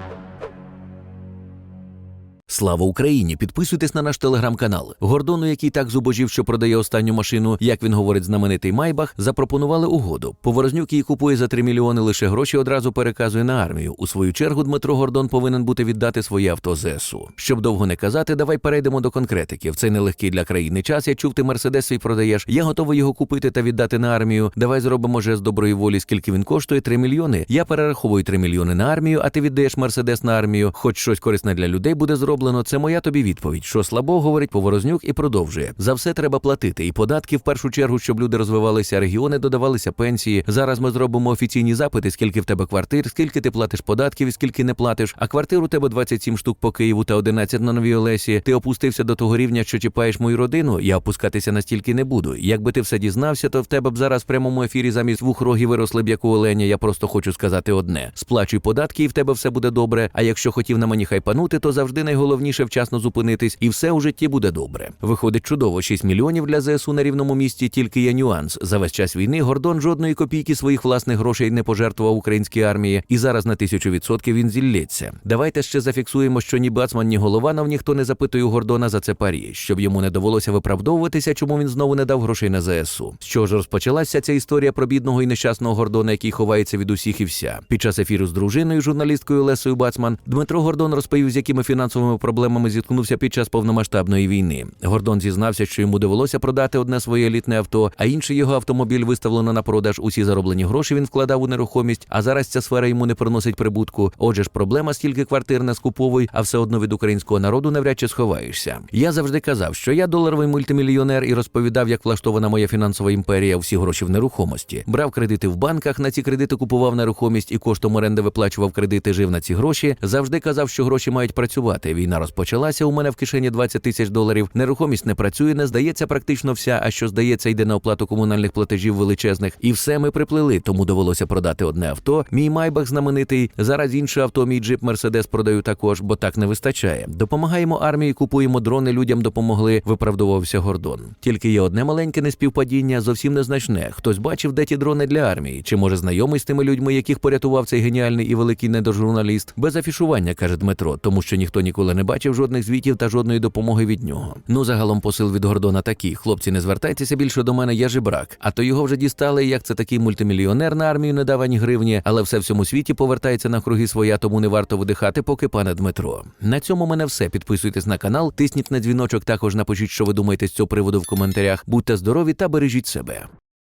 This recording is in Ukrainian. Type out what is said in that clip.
you Слава Україні! Підписуйтесь на наш телеграм-канал. Гордону, який так зубожів, що продає останню машину, як він говорить, знаменитий Майбах, запропонували угоду. Поворознюк її купує за 3 мільйони лише гроші одразу переказує на армію. У свою чергу Дмитро Гордон повинен бути віддати своє авто ЗСУ. Щоб довго не казати, давай перейдемо до конкретики. В цей нелегкий для країни час. Я чув, ти мерседес свій продаєш. Я готовий його купити та віддати на армію. Давай зробимо жест доброї волі, скільки він коштує 3 мільйони. Я перераховую 3 мільйони на армію, а ти віддаєш мерседес на армію. Хоч щось корисне для людей буде зроблено. Це моя тобі відповідь. Що слабо говорить Поворознюк і продовжує. За все треба платити. І податки в першу чергу, щоб люди розвивалися, регіони додавалися пенсії. Зараз ми зробимо офіційні запити, скільки в тебе квартир, скільки ти платиш податків і скільки не платиш. А квартир у тебе 27 штук по Києву та 11 на Новій Олесі. Ти опустився до того рівня, що чіпаєш мою родину. Я опускатися настільки не буду. Якби ти все дізнався, то в тебе б зараз в прямому ефірі замість двох рогів виросли б як у оленя. Я просто хочу сказати одне: сплачуй податки, і в тебе все буде добре. А якщо хотів на мені хайпанути, то завжди найголовніше вчасно зупинитись, і все у житті буде добре. Виходить чудово, 6 мільйонів для ЗСУ на рівному місці. Тільки є нюанс. За весь час війни Гордон жодної копійки своїх власних грошей не пожертвував українській армії, і зараз на тисячу відсотків він зіллється. Давайте ще зафіксуємо, що ні Бацман, ні Голованов ніхто не запитує у Гордона за це парі, щоб йому не довелося виправдовуватися, чому він знову не дав грошей на ЗСУ. Чого ж розпочалася ця історія про бідного і нещасного Гордона, який ховається від усіх і вся. Під час ефіру з дружиною, журналісткою Лесою Бацман, Дмитро Гордон розповів, з якими фінансовими проблемами зіткнувся під час повномасштабної війни. Гордон зізнався, що йому довелося продати одне своє елітне авто, а інший його автомобіль виставлено на продаж. Усі зароблені гроші він вкладав у нерухомість, а зараз ця сфера йому не приносить прибутку. Отже ж, проблема стільки квартир не скуповуй, а все одно від українського народу навряд чи сховаєшся. Я завжди казав, що я доларовий мультимільйонер і розповідав, як влаштована моя фінансова імперія, всі гроші в нерухомості. Брав кредити в банках, на ці кредити купував нерухомість і коштом оренди виплачував кредити, жив на ці гроші. Завжди казав, що гроші мають працювати. Війна розпочалася. У мене в кишені 20 тисяч доларів. Нерухомість не працює, не здається практично вся. А що здається, йде на оплату комунальних платежів величезних. І все ми приплили, тому довелося продати одне авто. Мій майбах знаменитий. Зараз інше авто, мій джип Мерседес продаю також, бо так не вистачає. Допомагаємо армії, купуємо дрони. Людям допомогли. Виправдовувався Гордон. Тільки є одне маленьке неспівпадіння, зовсім незначне. Хтось бачив, де ті дрони для армії, чи може знайомий з тими людьми, яких порятував цей геніальний і великий недожурналіст, без афішування, каже Дмитро, тому що ніхто ніколи не бачив жодних звітів та жодної допомоги від нього. Ну загалом посил від Гордона такий: хлопці, не звертайтеся більше до мене, я жебрак. А то його вже дістали, як це такий мультимільйонер на армію не дав ані гривні, але все всьому світі повертається на круги своя, тому не варто видихати, поки пане Дмитро. На цьому мене все. Підписуйтесь на канал, тисніть на дзвіночок. Також напишіть, що ви думаєте з цього приводу в коментарях. Будьте здорові та бережіть себе.